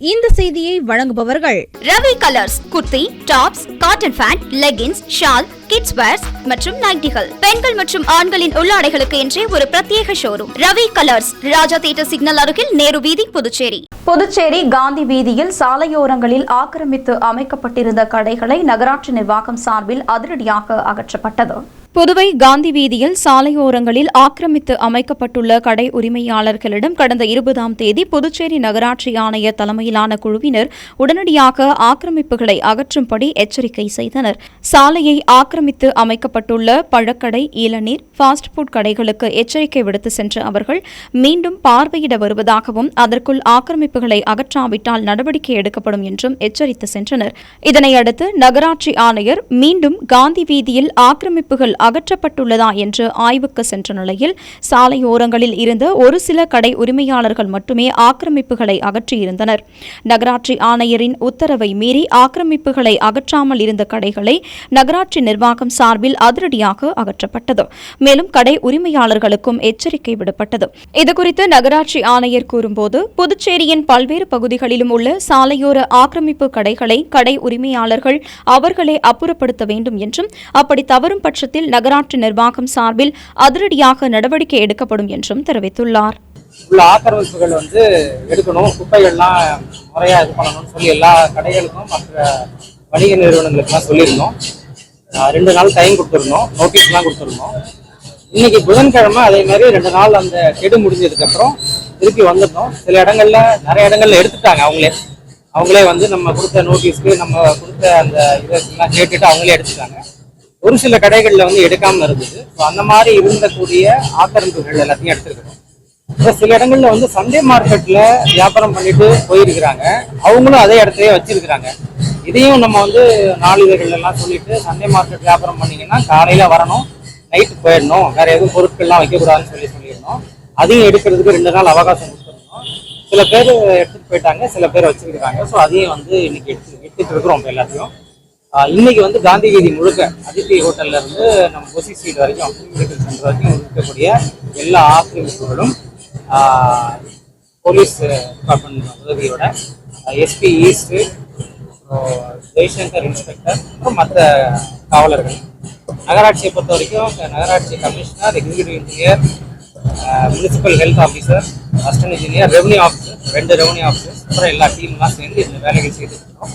இந்த செய்தியை வழங்குபவர்கள் Ravi colours kurti tops cotton pant leggings shawl kids wears மற்றும் நைட்டிகள். பெண்கள் மற்றும் ஆண்களின் உள்ளாடைகளுக்கு என்றே ஒரு பிரத்யேக showroom Ravi colours Raja theatre signal அருகில் நேரு வீதி புதுச்சேரி. புதுச்சேரி காந்தி வீதியில் சாலையோரங்களில் ஆக்கிரமித்து அமைக்கப்பட்டிருந்த கடைகளை நகராட்சி நிர்வாகம் சார்பில் அதிரடியாக அகற்றப்பட்டது. புதுவை காந்தி வீதியில் சாலையோரங்களில் ஆக்கிரமித்து அமைக்கப்பட்டுள்ள கடை உரிமையாளர்களிடம் கடந்த இருபதாம் தேதி புதுச்சேரி நகராட்சி ஆணையர் தலைமையிலான குழுவினர் உடனடியாக ஆக்கிரமிப்புகளை அகற்றும்படி எச்சரிக்கை செய்தனர். சாலையை ஆக்கிரமித்து அமைக்கப்பட்டுள்ள பழக்கடை இளநீர் ஃபாஸ்ட் ஃபுட் கடைகளுக்கு எச்சரிக்கை விடுத்து சென்ற அவர்கள் மீண்டும் பார்வையிட வருவதாகவும் அதற்குள் ஆக்கிரமிப்புகளை அகற்றாவிட்டால் நடவடிக்கை எடுக்கப்படும் என்றும் எச்சரித்து சென்றனர். இதனையடுத்து நகராட்சி ஆணையர் மீண்டும் காந்தி வீதியில் ஆக்கிரமிப்புகள் அகற்றப்பட்டுள்ளதா என்று ஆய்வுக்கு சென்ற நிலையில் சாலையோரங்களில் இருந்த ஒரு சில கடை உரிமையாளர்கள் மட்டுமே ஆக்கிரமிப்புகளை அகற்றியிருந்தனர். நகராட்சி ஆணையரின் உத்தரவை மீறி ஆக்கிரமிப்புகளை அகற்றாமல் இருந்த கடைகளை நகராட்சி நிர்வாகம் சார்பில் அதிரடியாக அகற்றப்பட்டது. மேலும் கடை உரிமையாளர்களுக்கும் எச்சரிக்கை விடப்பட்டது. இதுகுறித்து நகராட்சி ஆணையர் கூறும்போது புதுச்சேரியின் பல்வேறு பகுதிகளிலும் உள்ள சாலையோர ஆக்கிரமிப்பு கடைகளை கடை உரிமையாளர்கள் அவர்களே அப்புறப்படுத்த வேண்டும் என்றும் அப்படி தவறும் பட்சத்தில் நகராட்சி நிர்வாகம் சார்பில் அதிரடியாக நடவடிக்கை எடுக்கப்படும் என்றும் தெரிவித்துள்ளார். உள்ள ஆக்கிரமிப்புகள் வந்து எடுக்கணும். குப்பைகள்லாம் முறையாக இது பண்ணணும்னு சொல்லி எல்லா கடைகளுக்கும் மற்ற வணிக நிறுவனங்களுக்குலாம் சொல்லியிருந்தோம். ரெண்டு நாள் டைம் கொடுத்துருந்தோம். நோட்டீஸ்லாம் கொடுத்துருந்தோம். இன்னைக்கு புதன்கிழமை அதே மாதிரி ரெண்டு நாள் அந்த கெடு முடிஞ்சதுக்கப்புறம் திருப்பி வந்துட்டோம். சில இடங்கள்ல நிறைய இடங்கள்ல எடுத்துட்டாங்க அவங்களே. அவங்களே வந்து நம்ம கொடுத்த நோட்டீஸ்க்கு நம்ம கொடுத்த அந்த இதெல்லாம் கேட்டுட்டு அவங்களே எடுத்துட்டாங்க. ஒரு சில கடைகளில் வந்து எடுக்காமல் இருந்தது. ஸோ அந்த மாதிரி இருந்தக்கூடிய ஆக்கிரமிப்புகள் எல்லாத்தையும் எடுத்துருக்கிறோம். இப்போ சில இடங்களில் வந்து சண்டே மார்க்கெட்டில் வியாபாரம் பண்ணிட்டு போயிருக்கிறாங்க. அவங்களும் அதே இடத்துலயே வச்சிருக்கிறாங்க. இதையும் நம்ம வந்து நாளிதழ்கள்லாம் சொல்லிட்டு சண்டே மார்க்கெட் வியாபாரம் பண்ணீங்கன்னா காலையில் வரணும் நைட்டு போயிடணும். வேற எதுவும் பொருட்கள்லாம் வைக்கக்கூடாதுன்னு சொல்லி சொல்லியிருந்தோம். அதையும் எடுக்கிறதுக்கு ரெண்டு நாள் அவகாசம் கொடுத்துருந்தோம். சில பேர் எடுத்துட்டு போயிட்டாங்க சில பேர் வச்சிருக்கிறாங்க. ஸோ அதையும் வந்து இன்னைக்கு எடுத்து எடுத்துட்டு இருக்கிறோம் இப்போ எல்லாத்தையும். இன்னைக்கு வந்து காந்தி வீதி முழுக்க அதித்தி ஹோட்டல்ல இருந்து நம்ம கொசி ஸ்ட்ரீட் வரைக்கும் மெடிக்கல் சென்டர் வரைக்கும் இருக்கக்கூடிய எல்லா ஆக்கிரமிப்புகளும் போலீஸ் டிபார்ட்மெண்ட் உதவியோட எஸ்பி ஈஸ்ட் ஜெய்சங்கர் இன்ஸ்பெக்டர் அப்புறம் மற்ற காவலர்கள். நகராட்சியை பொறுத்த வரைக்கும் நகராட்சி commissioner executive engineer municipal health officer assistant engineer revenue officer ரெண்டு ரெவன்யூ ஆஃபீஸர் அப்புறம் எல்லா டீம்லாம் சேர்ந்து இந்த வேலைகள் செய்துருக்கோம்